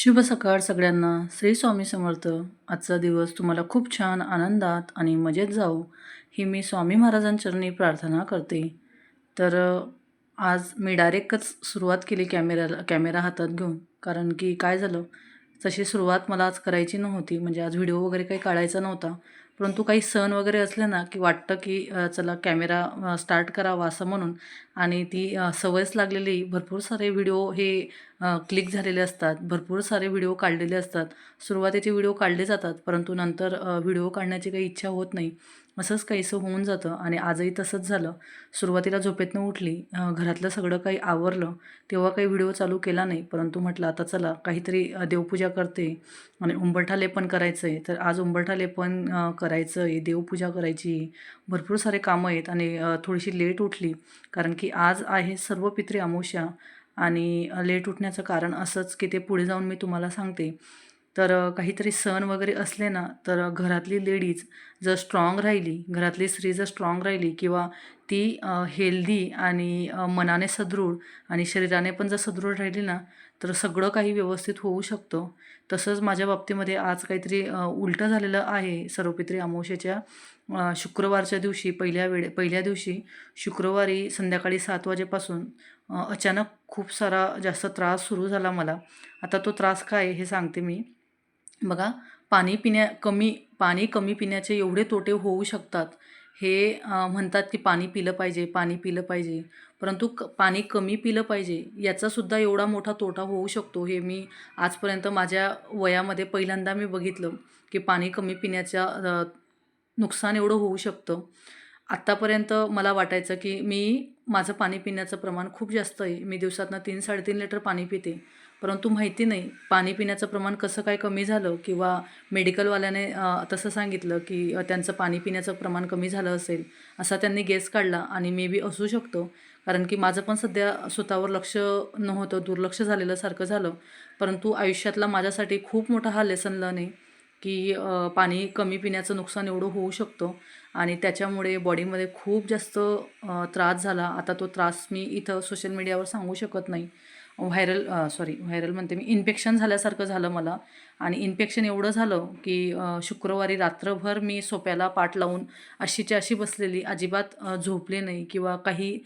शुभ सकाळ सगळ्यांना. श्री स्वामी समर्थ. आजचा दिवस तुम्हाला खूप छान आनंदात आणि मजेत जाऊ ही मी स्वामी महाराजांचरणी प्रार्थना करते. तर आज मी डायरेक्टच सुरुवात केली कॅमेऱ्याला कॅमेरा हातात घेऊन. कारण की काय झालं तशी सुरुवात मला आज करायची नव्हती म्हणजे आज व्हिडिओ वगैरे काही काढायचा नव्हता. परंतु काही सण वगैरे असले ना की वाटतं की चला कॅमेरा स्टार्ट करावा असं म्हणून. आणि ती सवयच लागलेली. भरपूर सारे व्हिडिओ हे क्लिक झालेले असतात. भरपूर सारे व्हिडिओ काढलेले असतात. सुरुवातीचे व्हिडिओ काढले जातात परंतु नंतर व्हिडिओ काढण्याची काही इच्छा होत नाही. असंच काहीसं होऊन जातं आणि आजही तसंच झालं. सुरुवातीला झोपेतनं उठली घरातलं सगळं काही आवरलं तेव्हा काही व्हिडिओ चालू केला नाही. परंतु म्हटलं आता चला काहीतरी देवपूजा करते आणि उंबरठा लेपन करायचं आहे तर आज उंबरठा लेपन करायचं आहे देवपूजा करायची. भरपूर सारे कामं आहेत आणि थोडीशी लेट उठली. कारण की आज आहे सर्व पित्री अमावस्या आणि लेट उठण्याचं कारण असंच की ते पुढे जाऊन मी तुम्हाला सांगते. तर काहीतरी सण वगैरे असले ना तर घरातली लेडीज जर स्ट्रॉंग राहिली घरातली स्त्री जर स्ट्रॉंग राहिली किंवा ती हेल्दी आणि मनाने सदृढ आणि शरीराने पण जर सदृढ राहिली ना तर सगळं काही व्यवस्थित होऊ शकतं. तसंच माझ्या बाबतीमध्ये आज काहीतरी उलटं झालेलं आहे. सर्वपित्री अमावस्येच्या शुक्रवारच्या दिवशी पहिल्या वेळे पहिल्या दिवशी शुक्रवारी संध्याकाळी सात वाजेपासून अचानक खूप सारा जास्त त्रास सुरू झाला मला. आता तो त्रास काय आहे हे सांगते मी. बघा पाणी पिण्या कमी पाणी कमी पिण्याचे एवढे तोटे होऊ शकतात. हे म्हणतात की पाणी पिलं पाहिजे पाणी पिलं पाहिजे. परंतु क पाणी कमी पिलं पाहिजे याचासुद्धा एवढा मोठा तोटा होऊ शकतो हे मी आजपर्यंत माझ्या वयामध्ये पहिल्यांदा मी बघितलं की पाणी कमी पिण्याच्या नुकसान एवढं होऊ शकतं. आत्तापर्यंत मला वाटायचं की मी माझं पाणी पिण्याचं प्रमाण खूप जास्त आहे. मी दिवसातनं तीन साडेतीन लिटर पाणी पिते. परंतु माहिती नाही पाणी पिण्याचं प्रमाण कसं काय कमी झालं किंवा मेडिकलवाल्याने तसं सांगितलं की त्यांचं पाणी पिण्याचं प्रमाण कमी झालं असेल असा त्यांनी गेस काढला आणि मे बी असू शकतो. कारण की माझं पण सध्या स्वतःवर लक्ष नव्हतं दुर्लक्ष झालेलं सारखं झालं. परंतु आयुष्यातला माझ्यासाठी खूप मोठा हा लेसन लर्न आहे. की पाणी कमी पिण्याचं नुकसान एवढं होऊ शकतं. आणि त्याच्यामुळे बॉडीमध्ये खूप जास्त त्रास झाला. आता तो त्रास मी इथं सोशल मीडियावर सांगू शकत नाही. व्हायरल सॉरी व्हायरल म्हणते मी. इन्फेक्शन झाल्यासारखं झालं मला. आणि इन्फेक्शन एवढं झालं की शुक्रवारी रात्रभर मी सोप्याला पाठ लावून अशीच्या अशी बसलेली. अजिबात झोपले नाही किंवा काही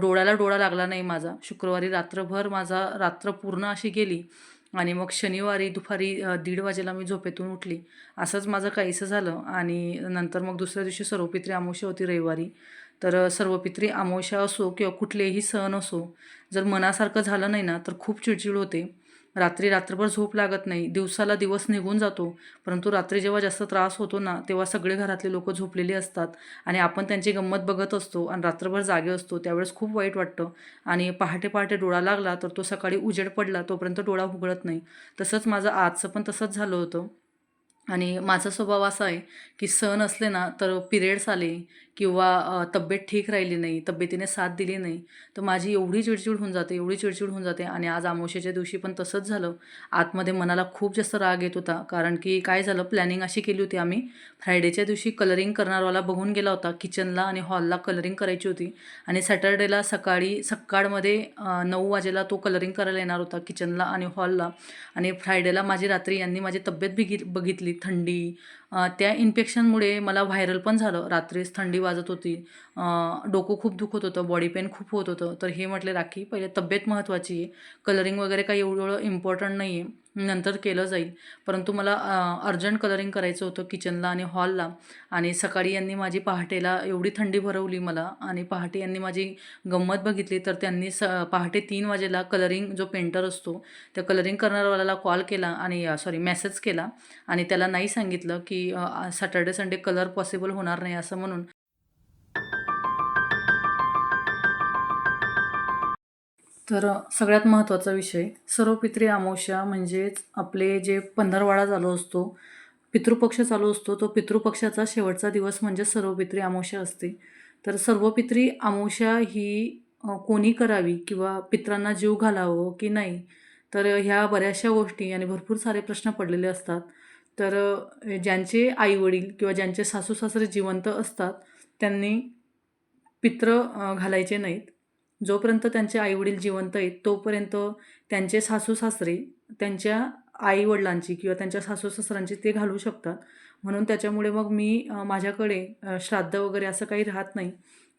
डोळ्याला डोळा लागला नाही माझा. शुक्रवारी रात्रभर माझा रात्र पूर्ण अशी गेली. आणि मग शनिवारी दुपारी दीड वाजेला मी झोपेतून उठली. असंच माझं काहीसं झालं आणि नंतर मग दुसऱ्या दिवशी सर्वपित्री अमावस्या होती रविवारी. तर सर्वपित्री अमावस्या असो किंवा कुठलेही सण असो जर मनासारखं झालं नाही ना तर खूप चिडचिड होते. रात्री रात्रभर झोप लागत नाही. दिवसाला दिवस निघून जातो. परंतु रात्री जेव्हा जास्त त्रास होतो ना तेव्हा सगळे घरातले लोक झोपलेली असतात आणि आपण त्यांची गंमत बघत असतो आणि रात्रभर जागे असतो. त्यावेळेस खूप वाईट वाटतं. आणि पहाटे पहाटे डोळा लागला तर तो सकाळी उजेड पडला तोपर्यंत डोळा उघडत नाही. तसंच माझं आजचं पण तसंच झालं होतं. आणि माझा स्वभाव असा आहे की सण असले ना तर पिरियड्स आले किंवा तब्येत ठीक राहिली नाही तब्येतीने साथ दिली नाही तर माझी एवढी चिडचिड होऊन जाते एवढी चिडचिड होऊन जाते आणि आज आमोशेच्या दिवशी पण तसंच झालं. आतमध्ये मनाला खूप जास्त राग येत होता कारण की काय झालं प्लॅनिंग अशी केली होती आम्ही. फ्रायडेच्या दिवशी कलरिंग करणारवाला बघून गेला होता किचनला आणि हॉलला कलरिंग करायची होती आणि सॅटर्डेला सकाळी सकाळमध्ये नऊ वाजेला तो कलरिंग करायला येणार होता किचनला आणि हॉलला. आणि फ्रायडेला माझी रात्री यांनी माझी तब्येत बिघित बघितली. थंडी त्या इन्फेक्शनमुळे मला व्हायरल पण झालं. रात्रीच थंडी वाजत होती. डोकं खूप दुखत होतं बॉडी पेन खूप होत होतं. तर हे म्हटले राखी पहिले तब्येत महत्त्वाची आहे. कलरिंग वगैरे काही एवढं इम्पॉर्टंट नाही आहे नंतर केलं जाईल. परंतु मला अर्जंट कलरिंग करायचं होतं किचनला आणि हॉलला आणि सकाळी यांनी माझी पहाटेला एवढी थंडी भरवली मला आणि पहाटे यांनी माझी गंमत बघितली. तर त्यांनी स पहाटे तीन वाजेला कलरिंग जो पेंटर असतो त्या कलरिंग करणारवाल्याला कॉल केला आणि सॉरी मेसेज केला आणि त्याला नाही सांगितलं की की सॅटर्डे संडे कलर पॉसिबल होणार नाही असं म्हणून. तर सगळ्यात महत्त्वाचा विषय सर्व पित्री अमावस्या म्हणजेच आपले जे पंधरवाडा चालू असतो पितृपक्ष चालू असतो तो पितृपक्षाचा शेवटचा दिवस म्हणजे सर्व पित्री अमावस्या असते. तर सर्व पित्री अमावस्या ही कोणी करावी किंवा पित्रांना जीव घालावं की नाही तर ह्या बऱ्याचशा गोष्टी आणि भरपूर सारे प्रश्न पडलेले असतात. तर ज्यांचे आईवडील किंवा ज्यांचे सासू सासरे जिवंत असतात त्यांनी पित्र घालायचे नाहीत. जोपर्यंत त्यांचे आईवडील जिवंत आहेत तोपर्यंत त्यांचे सासू सासरे त्यांच्या आईवडिलांची किंवा त्यांच्या सासू सासऱ्यांची ते घालू शकतात. म्हणून त्याच्यामुळे मग मी माझ्याकडे श्राद्ध वगैरे असं काही राहत नाही.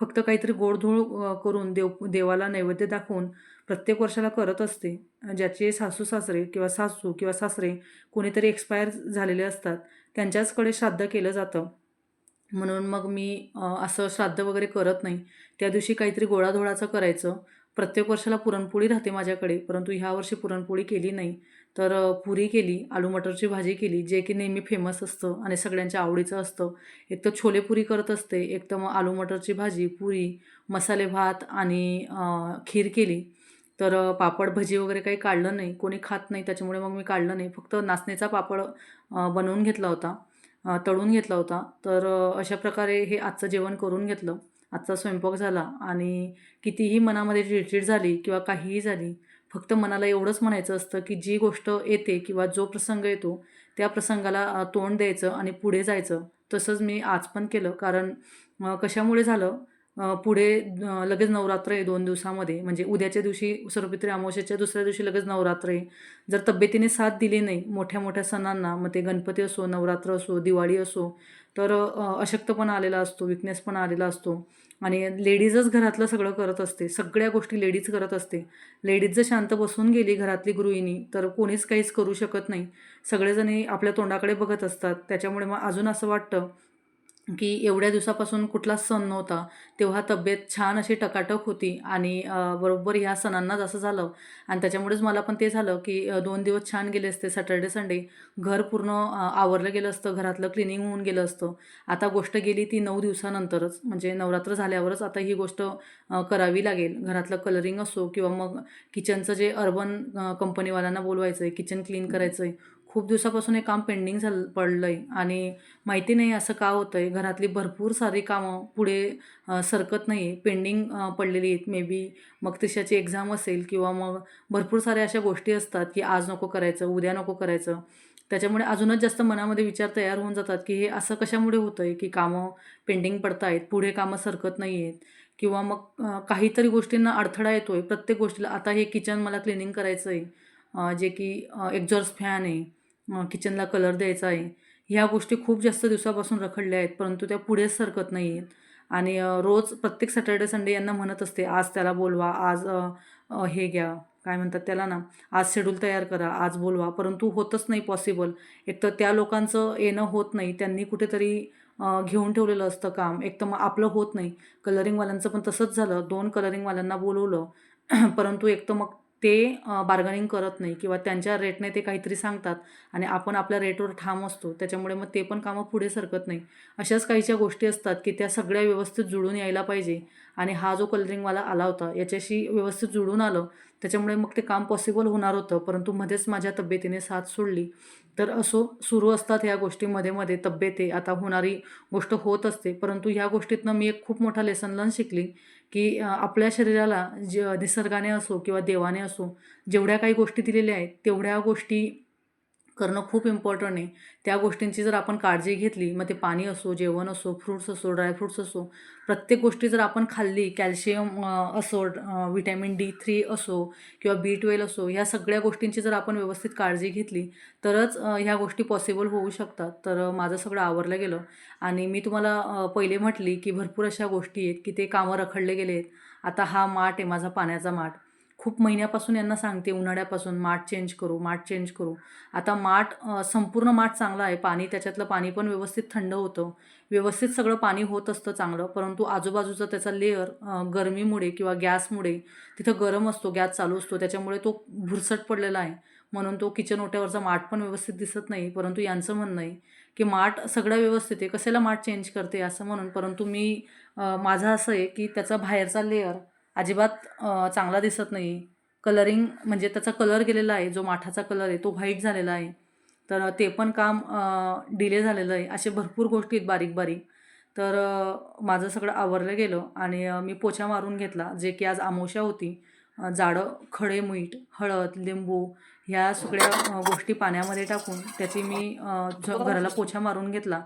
फक्त काहीतरी गोडधोड करून देव देवाला नैवेद्य दाखवून प्रत्येक वर्षाला करत असते. ज्याचे सासू सासरे किंवा सासू किंवा सासरे कोणीतरी एक्सपायर झालेले असतात त्यांच्याचकडे श्राद्ध केलं जातं. म्हणून मग मी असं श्राद्ध वगैरे करत नाही. त्या दिवशी काहीतरी गोळाधोळाचं करायचं. प्रत्येक वर्षाला पुरणपोळी राहते माझ्याकडे परंतु ह्या वर्षी पुरणपोळी केली नाही. तर पुरी केली आलू मटरची भाजी केली जे की नेहमी फेमस असतं आणि सगळ्यांच्या आवडीचं असतं. एक तर छोले पुरी करत असते एक तर मग आलू मटरची भाजी पुरी मसाले भात आणि खीर केली. तर पापड भजी वगैरे काही काढलं नाही. कोणी खात नाही त्याच्यामुळे मग मी काढलं नाही. फक्त नाचणीचा पापड बनवून घेतला होता. तळून घेतला होता. तर अशा प्रकारे हे आजचं जेवण करून घेतलं. आजचा स्वयंपाक झाला आणि कितीही मनामध्ये चिडचिड झाली किंवा काहीही झाली फक्त मनाला एवढंच म्हणायचं असतं की जी गोष्ट येते किंवा जो प्रसंग येतो त्या प्रसंगाला तोंड द्यायचं आणि पुढे जायचं. तसंच मी आज पण केलं. कारण कशामुळे झालं? पुढे लगेच नवरात्र आहे दोन दिवसामध्ये. म्हणजे उद्याच्या दिवशी सर्वपित्री अमावस्येच्या दुसऱ्या दिवशी लगेच नवरात्र आहे. जर तब्येतीने साथ दिली नाही मोठ्या मोठ्या सणांना मग ते गणपती असो नवरात्र असो दिवाळी असो तर अ, अशक्तपणा आलेला असतो विकनेस पण आलेला असतो. आणि लेडीजच घरातलं सगळं करत असते सगळ्या गोष्टी लेडीज करत असते. लेडीज जर शांत बसून गेली घरातली गृहिणी तर कोणीच काहीच करू शकत नाही. सगळेजणी आपल्या तोंडाकडे बघत असतात. त्याच्यामुळे मग अजून असं वाटतं की एवढ्या दिवसापासून कुठला सण नव्हता तेव्हा तब्येत छान अशी टकाटक होती आणि बरोबर ह्या सणांनाच असं झालं. आणि त्याच्यामुळेच मला पण ते झालं की दोन दिवस छान गेले असते. सॅटर्डे संडे घर पूर्ण आवरलं गेलं असतं. घरातलं क्लिनिंग होऊन गेलं असतं. आता गोष्ट गेली ती नऊ दिवसानंतरच. म्हणजे नवरात्र झाल्यावरच आता ही गोष्ट करावी लागेल. घरातलं कलरिंग असो किंवा मग किचनचं जे अर्बन कंपनीवाल्यांना बोलवायचं आहे किचन क्लीन करायचं आहे खूप दिवसापासून हे काम पेंडिंग झालं पडलं आहे आणि माहिती नाही असं का होतं आहे घरातली भरपूर सारी कामं पुढे सरकत नाही आहे पेंडिंग पडलेली आहेत. मे बी मग तिशाची एक्झाम असेल किंवा मग भरपूर साऱ्या अशा गोष्टी असतात की आज नको करायचं उद्या नको करायचं. त्याच्यामुळे अजूनच जास्त मनामध्ये विचार तयार होऊन जातात की हे असं कशामुळे होतं आहे की कामं पेंडिंग पडत आहेत पुढे कामं सरकत नाही आहेत किंवा मग काहीतरी गोष्टींना अडथळा येतो आहे प्रत्येक गोष्टीला आता हे किचन मला क्लिनिंग करायचं आहे जे की एक्झॉर्स फॅन आहे. किचनला कलर द्यायचा आहे. ह्या गोष्टी खूप जास्त दिवसापासून रखडल्या आहेत परंतु त्या पुढेच सरकत नाही आहेत. आणि रोज प्रत्येक सॅटर्डे संडे यांना म्हणत असते आज त्याला बोलवा आज हे घ्या. काय म्हणतात त्याला ना आज शेड्यूल तयार करा आज बोलवा. परंतु होतच नाही पॉसिबल एक तर त्या लोकांचं येणं होत नाही त्यांनी कुठेतरी घेऊन ठेवलेलं असतं काम. एक तर मग आपलं होत नाही. कलरिंगवाल्यांचं पण तसंच झालं. दोन कलरिंगवाल्यांना बोलवलं. परंतु एक तर मग ते बार्गनिंग करत नाही किंवा त्यांच्या रेटने ते काहीतरी सांगतात आणि आपण आपल्या रेटवर ठाम असतो त्याच्यामुळे मग ते पण कामं पुढे सरकत नाही. अशाच काहीच्या गोष्टी असतात की त्या सगळ्या व्यवस्थित जुळून यायला पाहिजे आणि हा जो कलरिंगवाला आला होता याच्याशी व्यवस्थित जुळून आलं त्याच्यामुळे मग ते काम पॉसिबल होणार होतं परंतु मध्येच माझ्या तब्येतीने साथ सोडली. तर असो सुरू असतात ह्या गोष्टीमध्ये मध्ये तब्येते आता होणारी गोष्ट होत असते परंतु ह्या गोष्टीतनं मी एक खूप मोठा लेसन लर्न शिकली. की आपल्या शरीराला ज निसर्गाने असो किंवा देवाने असो जेवढ्या काही गोष्टी दिलेल्या आहेत तेवढ्या गोष्टी करणं खूप इम्पॉर्टंट आहे. त्या गोष्टींची जर आपण काळजी घेतली मग ते पाणी असो जेवण असो फ्रूट्स असो ड्रायफ्रूट्स असो प्रत्येक गोष्टी जर आपण खाल्ली कॅल्शियम असो विटॅमिन डी थ्री असो किंवा बी ट्वेल्व असो ह्या सगळ्या गोष्टींची जर आपण व्यवस्थित काळजी घेतली तरच ह्या गोष्टी पॉसिबल होऊ शकतात. तर माझं सगळं आवरलं गेलं. आणि मी तुम्हाला पहिले म्हटली की भरपूर अशा गोष्टी आहेत की ते कामं रखडले गेले आहेत आता हा माठ आहे माझा पाण्याचा माठ. खूप महिन्यापासून यांना सांगते उन्हाळ्यापासून माठ चेंज करू माठ चेंज करू. आता माठ संपूर्ण माठ चांगला आहे. पाणी त्याच्यातलं पाणी पण व्यवस्थित थंड होतं. व्यवस्थित सगळं पाणी होत असतं चांगलं परंतु आजूबाजूचा त्याचा लेअर गरमीमुळे किंवा गॅसमुळे तिथं गरम असतो गॅस चालू असतो. त्याच्यामुळे तो भुरसट पडलेला आहे. म्हणून तो किचन ओट्यावरचा माठ पण व्यवस्थित दिसत नाही. परंतु यांचं म्हणणं आहे की माठ सगळं व्यवस्थित आहे. कशाला माठ चेंज करते असं म्हणून? परंतु मी माझं असं आहे की त्याचा बाहेरचा लेअर अजिबात चांगला दिसत नाही. कलरिंग म्हणजे त्याचा कलर गेलेला आहे जो माठाचा कलर आहे तो व्हाईट झालेला आहे. तर ते पण काम डिले झालेलं आहे. असे भरपूर गोष्टी आहेत बारीक बारीक. तर माझं सगळं आवरलं गेलं आणि मी पोछा मारून घेतला जे की आज आमोशा होती. जाडं खडे मीठ हळद लिंबू ह्या सगळ्या गोष्टी पाण्यामध्ये टाकून त्याची मी घराला पोछा मारून घेतला.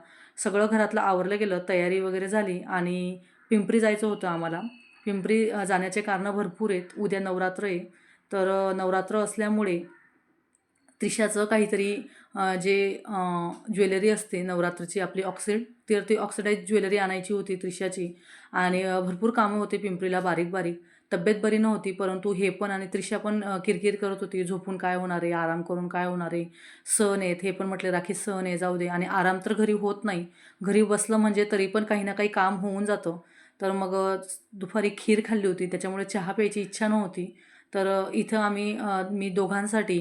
सगळं घरातलं आवरलं गेलं तयारी वगैरे झाली आणि पिंपरी जायचं होतं आम्हाला. पिंपरी जाण्याचे कारणं भरपूर आहेत. उद्या नवरात्र आहे. तर नवरात्र असल्यामुळे त्रिशाचं काहीतरी जे ज्वेलरी असते नवरात्रीची आपली ऑक्सिड तर ती ऑक्सिडाईज ज्वेलरी आणायची होती त्रिशाची. आणि भरपूर कामं होते पिंपरीला बारीक बारीक. तब्येत बरी नव्हती परंतु हे पण आणि त्रिशा पण किरकिर करत होती. झोपून काय होणार आहे? आराम करून काय होणार आहे? सण आहेत. हे पण म्हटले राखी सण आहे जाऊ दे. आणि आराम तर घरी होत नाही. घरी बसलं म्हणजे तरी पण काही ना काही काम होऊन जातं. तर मग दुपारी खीर खाल्ली होती. त्याच्यामुळे चहा प्यायची इच्छा नव्हती. तर इथं आम्ही मी दोघांसाठी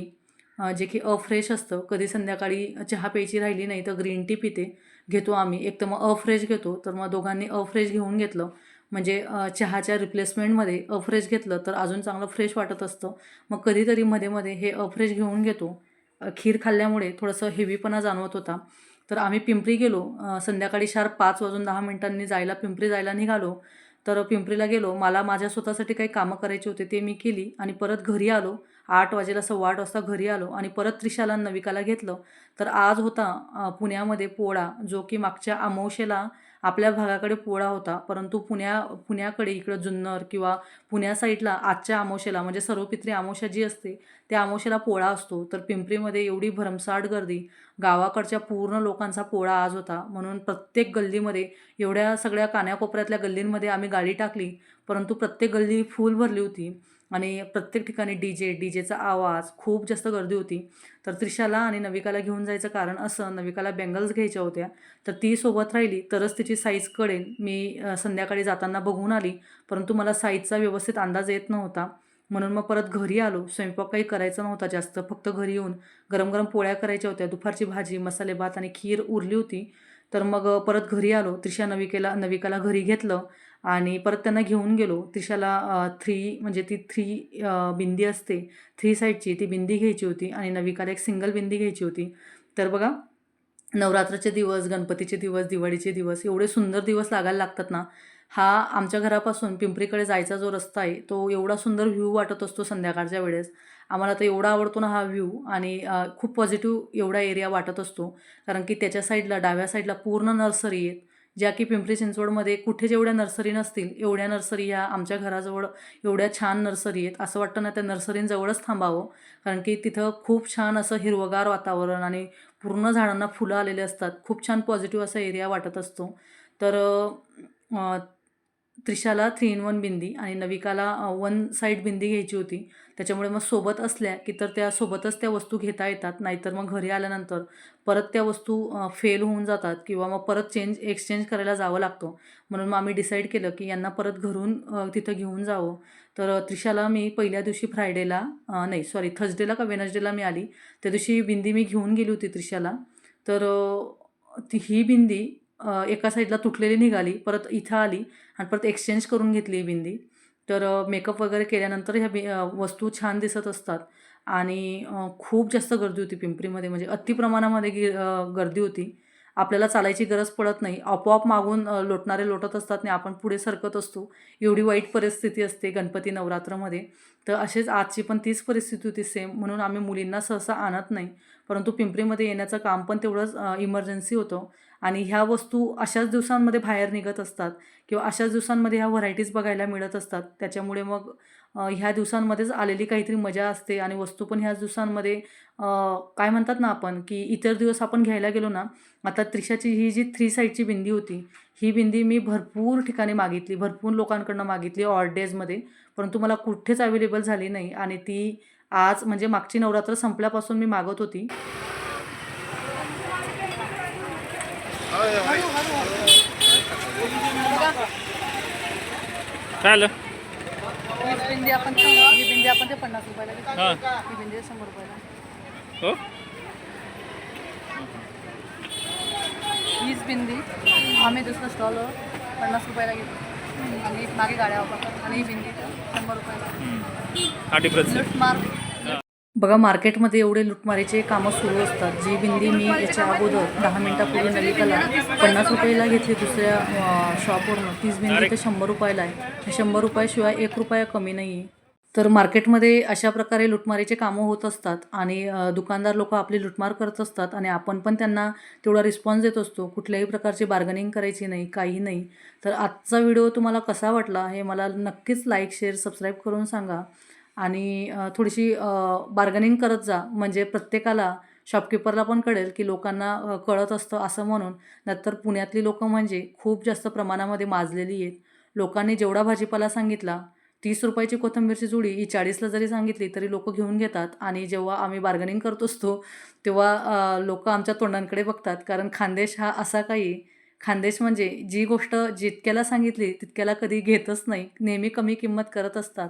जे की अफ्रेश असतं कधी संध्याकाळी चहा प्यायची राहिली नाही तर ग्रीन टी पिते. घेतो आम्ही. एक तर मग अफ्रेश घेतो. तर मग दोघांनी अफ्रेश घेऊन घेतलं. म्हणजे चहाच्या रिप्लेसमेंटमध्ये अफ्रेश घेतलं तर अजून चांगलं फ्रेश वाटत असतं. मग कधीतरी मध्ये मध्ये हे अफ्रेश घेऊन घेतो. खीर खाल्ल्यामुळे थोडंसं हेवीपणा जाणवत होता. तर आम्ही पिंपरी गेलो. संध्याकाळी शार्प पाच वाजून दहा मिनिटांनी जायला पिंपरी जायला निघालो. तर पिंपरीला गेलो. मला माझ्या स्वतःसाठी काही कामं करायची होते ते मी केली आणि परत घरी आलो. आठ वाजेला सव्वा आठ वाजता घरी आलो आणि परत त्रिशाला नविकाला घेतलं. तर आज होता पुण्यामध्ये पोळा जो की मागच्या अमावशेला आपल्या भागाकडे पोळा होता परंतु पुण्या पुण्याकडे इकडं जुन्नर किंवा पुण्या साईडला आजच्या आमोशेला म्हणजे सर्वपित्री आमोशा जी असते त्या आमोशेला पोळा असतो. तर पिंपरीमध्ये एवढी भरमसाट गर्दी गावाकडच्या पूर्ण लोकांचा पोळा आज होता. म्हणून प्रत्येक गल्लीमध्ये एवढ्या सगळ्या कान्याकोपऱ्यातल्या गल्लींमध्ये आम्ही गाडी टाकली परंतु प्रत्येक गल्ली फुल भरली होती. आणि प्रत्येक ठिकाणी डी जे डी जेचा आवाज खूप जास्त गर्दी होती. तर त्रिशाला आणि नविकाला घेऊन जायचं कारण असं नविकाला बँगल्स घ्यायच्या होत्या. तर ती सोबत राहिली तरच तिची साईज कळेल. मी संध्याकाळी जाताना बघून आली परंतु मला साईजचा व्यवस्थित अंदाज येत नव्हता. म्हणून मग परत घरी आलो. स्वयंपाक काही करायचा नव्हता जास्त फक्त घरी येऊन गरम गरम पोळ्या करायच्या होत्या. दुपारची भाजी मसाले भात आणि खीर उरली होती. तर मग परत घरी आलो. त्रिशा नविकेला नविकाला घरी घेतलं. आणि परत त्यांना घेऊन गेलो. त्रिशाला थ्री म्हणजे ती थ्री बिंदी असते. थ्री साईडची ती बिंदी घ्यायची होती आणि नविकाला एक सिंगल बिंदी घ्यायची होती. तर बघा नवरात्राचे दिवस गणपतीचे दिवस दिवाळीचे दिवस एवढे सुंदर दिवस लागायला लागतात ना. हा आमच्या घरापासून पिंपरीकडे जायचा जो रस्ता आहे तो एवढा सुंदर व्ह्यू वाटत असतो संध्याकाळच्या वेळेस. आम्हाला तर एवढा आवडतो ना हा व्ह्यू आणि खूप पॉझिटिव्ह एवढा एरिया वाटत असतो. कारण की त्याच्या साईडला डाव्या साईडला पूर्ण नर्सरी आहेत. ज्या की पिंपरी चिंचवडमध्ये कुठे जेवढ्या नर्सरी नसतील एवढ्या नर्सरी ह्या आमच्या घराजवळ एवढ्या छान नर्सरी आहेत. असं वाटतं ना त्या नर्सरींजवळच थांबावं. कारण की तिथं खूप छान असं हिरवगार वातावरण आणि पूर्ण झाडांना फुलं आलेले असतात. खूप छान पॉझिटिव्ह असा एरिया वाटत असतो. तर त्रिशाला थ्री इन वन बिंदी आणि नविकाला वन साईड बिंदी घ्यायची होती. त्याच्यामुळे मग सोबत असल्या की तर त्या सोबतच त्या वस्तू घेता येतात नाहीतर मग घरी आल्यानंतर परत त्या वस्तू फेल होऊन जातात किंवा मग परत चेंज एक्सचेंज करायला जावं लागतं. म्हणून मग आम्ही डिसाईड केलं की यांना परत घरून तिथं घेऊन जावं. तर त्रिशाला मी पहिल्या दिवशी फ्रायडेला नाही सॉरी थर्सडेला का वेनसडेला मी आली. त्या दिवशी बिंदी मी घेऊन गेली होती त्रिशाला. तर ती ही बिंदी एका साईडला तुटलेली निघाली परत इथं आली आणि परत एक्सचेंज करून घेतली बिंदी. तर मेकअप वगैरे केल्यानंतर ह्या बि वस्तू छान दिसत असतात. आणि खूप जास्त गर्दी होती पिंपरीमध्ये. म्हणजे अतिप्रमाणामध्ये गी गर्दी होती. आपल्याला चालायची गरज पडत नाही. आपोआप मागून लोटणारे लोटत असतात नाही आपण पुढे सरकत असतो. एवढी वाईट परिस्थिती असते गणपती नवरात्रमध्ये. तर असेच आजची पण तीच परिस्थिती होती सेम म्हणून आम्ही मुलींना सहसा आणत नाही. परंतु पिंपरीमध्ये येण्याचं काम पण तेवढंच इमर्जन्सी होतं. आणि ह्या वस्तू अशाच दिवसांमध्ये बाहेर निघत असतात. किंवा अशाच दिवसांमध्ये ह्या व्हरायटीज बघायला मिळत असतात. त्याच्यामुळे मग ह्या दिवसांमध्येच आलेली काहीतरी मजा असते आणि वस्तू पण ह्याच दिवसांमध्ये काय म्हणतात ना आपण की इतर दिवस आपण घ्यायला गेलो ना आता त्रिशाची ही जी थ्री साईडची बिंदी होती ही बिंदी मी भरपूर ठिकाणी मागितली भरपूर लोकांकडनं मागितली ऑड डेजमध्ये परंतु मला कुठेच अवेलेबल झाली नाही आणि ती आज म्हणजे मागची नवरात्र संपल्यापासून मी मागत होती. काय ही बिंदी आपण ही बिंदी आपण ते पन्नास रुपयाला हां. ही बिंदी शंभर रुपयाला. हो? हीच बिंदी आम्ही दुसरं स्टॉल पन्नास रुपयाला घेतो. आणि मागे गाड्या वापरतात. आणि ही बिंदी शंभर रुपयाला. हा डिफरन्स बघा मार्केटमध्ये एवढे लुटमारीचे कामं सुरू असतात. जी बिंदी मी याच्या अगोदर दहा मिनिटापूर्वी नलिकाला पन्नास रुपयाला घेतली दुसऱ्या शॉपवरून तीच बिंदी तर शंभर रुपयाला आहे. शंभर रुपयाशिवाय एक रुपया कमी नाही आहे तर मार्केटमध्ये अशा प्रकारे लुटमारीचे कामं होत असतात आणि दुकानदार लोक आपली लुटमार करत असतात आणि आपण पण त्यांना तेवढा रिस्पॉन्स देत असतो. कुठल्याही प्रकारची बार्गनिंग करायची नाही काही नाही. तर आजचा व्हिडिओ तुम्हाला कसा वाटला हे मला नक्कीच लाईक शेअर सबस्क्राईब करून सांगा. आणि थोडीशी बार्गनिंग करत जा. म्हणजे प्रत्येकाला शॉपकीपरला पण कळेल की लोकांना कळत असतं असं म्हणून. नंतर पुण्यातली लोकं म्हणजे खूप जास्त प्रमाणामध्ये माजलेली आहेत. लोकांनी जेवढा भाजीपाला सांगितला तीस रुपयाची कोथिंबीरची जुडी ही चाळीसला जरी सांगितली तरी लोक घेऊन घेतात. आणि जेव्हा आम्ही बार्गनिंग करत असतो तेव्हा लोक आमच्या तोंडांकडे बघतात. कारण खानदेश हा असा काही खानदेश म्हणजे जी गोष्ट जितक्याला सांगितली तितक्याला कधी घेतच नाही. नेहमी कमी किंमत करत असतात.